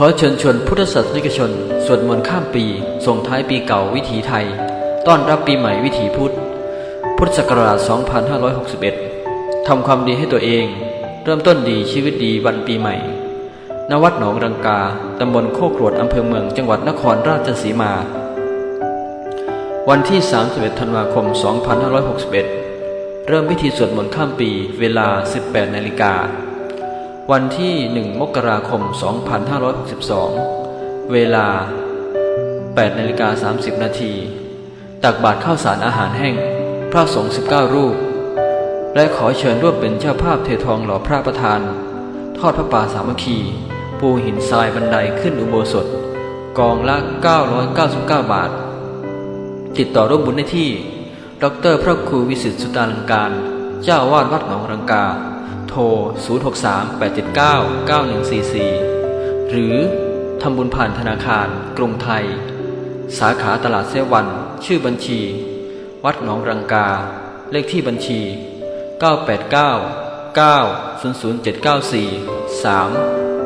ขอเชิญชวนพุทธศาสนิกชนสวดมนต์ข้ามปี ส่งท้ายปีเก่าวิถีไทย ต้อนรับปีใหม่วิถีพุทธ พุทธศักราช 2561 ทำความดีให้ตัวเอง เริ่มต้นดีชีวิตดีวันปีใหม่ ณ วัดหนองรังกา ตำบลโคกรวด อำเภอเมือง จังหวัดนครราชสีมา วันที่ 31 ธันวาคม 2561 เริ่มพิธีสวดมนต์ข้ามปี เวลา 18 นาฬิกา วันที่ 1 มกราคม 2562 เวลา8นาฬิกา30 นาที ตักบาตรข้าวสารอาหารแห้ง พระสงฆ์ 19 รูป และขอเชิญร่วมเป็นเจ้าภาพเททองหล่อพระประธาน ทอดพระป่าสามัคคี ปูหินทรายบันไดขึ้นอุโบสถ กองละ 999 บาท ติดต่อร่วมบุญได้ที่ ดร พระครูวิสิตสุตาลังการ เจ้าวาดวัดหนองรังกา 063-879-9144 หรือทำบุญผ่านธนาคารกรุงไทย สาขาตลาดเซวัน ชื่อบัญชี วัดหนองรังกา เลขที่บัญชี 989 900 794 3